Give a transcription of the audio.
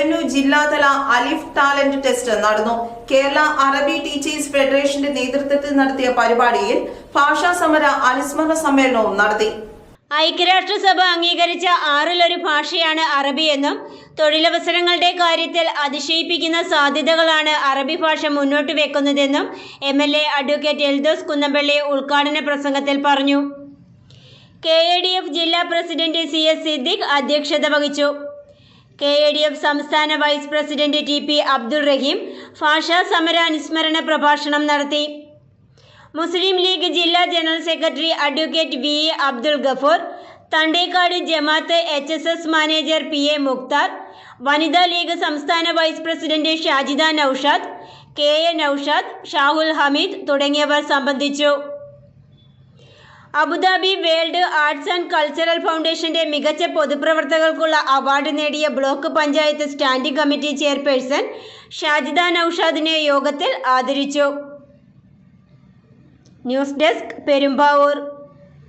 Revenue ജില്ലാതല അലിഫ് talent test നടന്നു. കേരള അറബി ടീച്ചേഴ്സ് ഫെഡറേഷന്റെ നേതൃത്വത്തിൽ നടത്തിയ പരിപാടിയിൽ ഭാഷാ സമര അനുസ്മരണ സമ്മേളനവും നടത്തി. ഐക്യരാഷ്ട്രസഭ അംഗീകരിച്ച ആറിലൊരു ഭാഷയാണ് അറബി എന്നും തൊഴിലവസരങ്ങളുടെ കാര്യത്തിൽ അതിശയിപ്പിക്കുന്ന സാധ്യതകളാണ് അറബി ഭാഷ മുന്നോട്ട് വെക്കുന്നതെന്നും M L A advocate Eldhose Kunnampilly ഉദ്ഘാടന പ്രസംഗത്തിൽ പറഞ്ഞു. കെ എ ഡി എഫ് ജില്ലാ പ്രസിഡന്റ് സി എസ് സിദ്ദിഖ് അധ്യക്ഷത വഹിച്ചു. കെ എ ഡി എഫ് സംസ്ഥാന vice president T P Abdul Rahim ഭാഷാ സമര അനുസ്മരണ പ്രഭാഷണം നടത്തി. മുസ്ലിം ലീഗ് ജില്ലാ general secretary advocate V A Abdul Gafoor Thandekkad Jamaath H S S manager P A Mukthar Vanitha League സംസ്ഥാന vice president Shajida Noushad K A Noushad Shahul Hameed തുടങ്ങിയവർ സംബന്ധിച്ചു. Abu Dhabi world arts and cultural ഫൗണ്ടേഷന്റെ മികച്ച പൊതുപ്രവർത്തകർക്കുള്ള award നേടിയ block panchayat standing committee chairperson Shajida നൌഷാദിനെ യോഗത്തിൽ ആദരിച്ചു. News desk Perumbavoor.